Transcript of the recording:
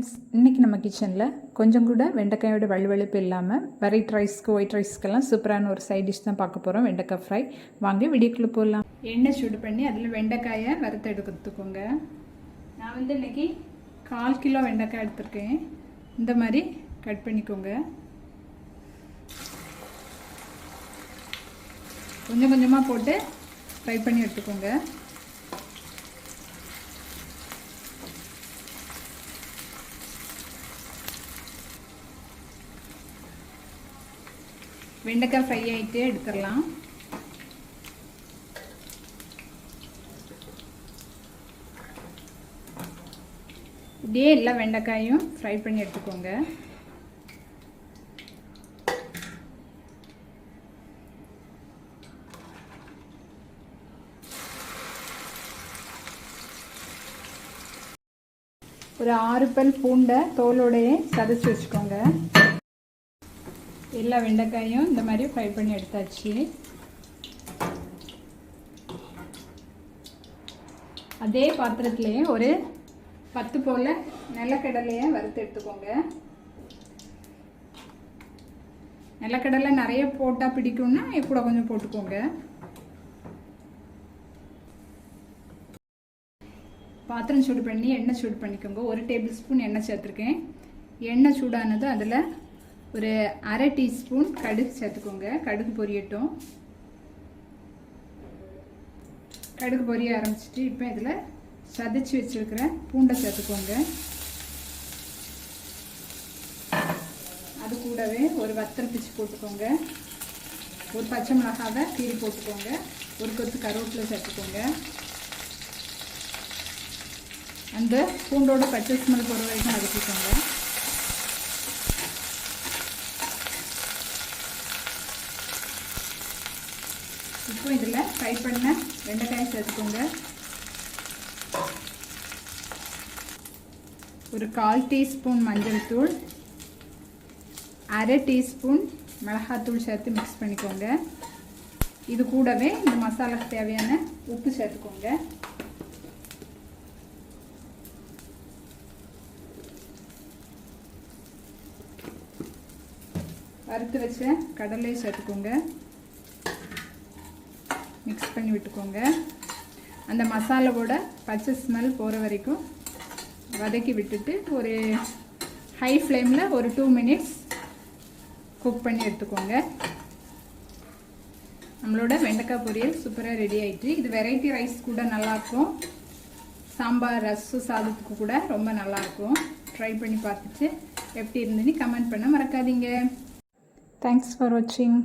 Friends இன்றைக்கி நம்ம கிச்சனில் கொஞ்சம் கூட வெண்டைக்காயோட வழுவழுப்பு இல்லாமல் வெரைட் ரைஸ்க்கு ஒயிட் ரைஸ்க்கெல்லாம் சூப்பரான ஒரு சைட் டிஷ் தான் பார்க்க போகிறோம் வெண்டைக்காய் ஃப்ரை வாங்கி வீடியோக்குள்ளே போடலாம் எண்ணெய் சூடு பண்ணி அதில் வெண்டைக்காயை வறுத்து எடுத்துக்கோங்க. நான் வந்து இன்றைக்கி கால் கிலோ வெண்டைக்காய் எடுத்திருக்கேன். இந்த மாதிரி கட் பண்ணிக்கோங்க. கொஞ்சம் கொஞ்சமாக போட்டு ஃப்ரை பண்ணி எடுத்துக்கோங்க. வெண்டைக்காய் ஃப்ரை ஆகிட்டு எடுத்துடலாம். இப்படியே எல்லா வெண்டைக்காயும் ஃப்ரை பண்ணி எடுத்துக்கோங்க. ஒரு ஆறு பல் பூண்டை தோலோடையே சதைச்சி வச்சுக்கோங்க. எல்லா வெண்டைக்காயும் இந்த மாதிரி ஃப்ரை பண்ணி எடுத்தாச்சு. அதே பாத்திரத்துலேயே ஒரு பத்து போல் நிலக்கடலையை வறுத்து எடுத்துக்கோங்க. நிலக்கடலை நிறைய போட்டால் பிடிக்கும்னா கூட கொஞ்சம் போட்டுக்கோங்க. பாத்திரம் சூடு பண்ணி எண்ணெய் சூடு பண்ணிக்கோங்க. ஒரு டேபிள் ஸ்பூன் எண்ணெய் சேர்த்துருக்கேன். எண்ணெய் சூடானது அதில் ஒரு அரை டீஸ்பூன் கடுகு சேர்த்துக்கோங்க. கடுகு பொரியட்டும். கடுகு பொரிய ஆரம்பிச்சிட்டு இப்போ இதில் சதைச்சி வச்சுருக்கிற பூண்டை சேர்த்துக்கோங்க. அது கூடவே ஒரு வத்தரை பிச்சு போட்டுக்கோங்க. ஒரு பச்சை மிளகாவை கீரி போட்டுக்கோங்க. ஒரு கொத்து கருவேப்பிலை சேர்த்துக்கோங்க. அந்த பூண்டோட பச்சை ஸ்மெல் போகிற வரைக்கும் அடிச்சுக்கோங்க இப்போ இதில் ஃப்ரை பண்ண வெண்டைக்காய் சேர்த்துக்கோங்க. ஒரு கால் டீஸ்பூன் மஞ்சள் தூள் அரை டீஸ்பூன் மிளகாத்தூள் சேர்த்து மிக்ஸ் பண்ணிக்கோங்க. இது கூடவே இந்த மசாலாக்கு தேவையான உப்பு சேர்த்துக்கோங்க. வறுத்து வச்ச கடலையும் சேர்த்துக்கோங்க. மிக்ஸ் பண்ணி விட்டுக்கோங்க. அந்த மசாலாவோட பச்சை ஸ்மெல் போகிற வரைக்கும் வதக்கி விட்டுட்டு ஒரு ஹை ஃப்ளேமில் ஒரு டூ மினிட்ஸ் குக் பண்ணி எடுத்துக்கோங்க. நம்மளோட வெண்டைக்காய் பொரியல் சூப்பராக ரெடி ஆயிட்டு இது வெரைட்டி ரைஸ் கூட நல்லாயிருக்கும் சாம்பார் ரசம் சாதத்துக்கு கூட ரொம்ப நல்லாயிருக்கும் ட்ரை பண்ணி பார்த்துட்டு எப்படி இருந்துன்னு கமெண்ட் பண்ண மறக்காதீங்க. தேங்க்ஸ் ஃபார் வாட்சிங்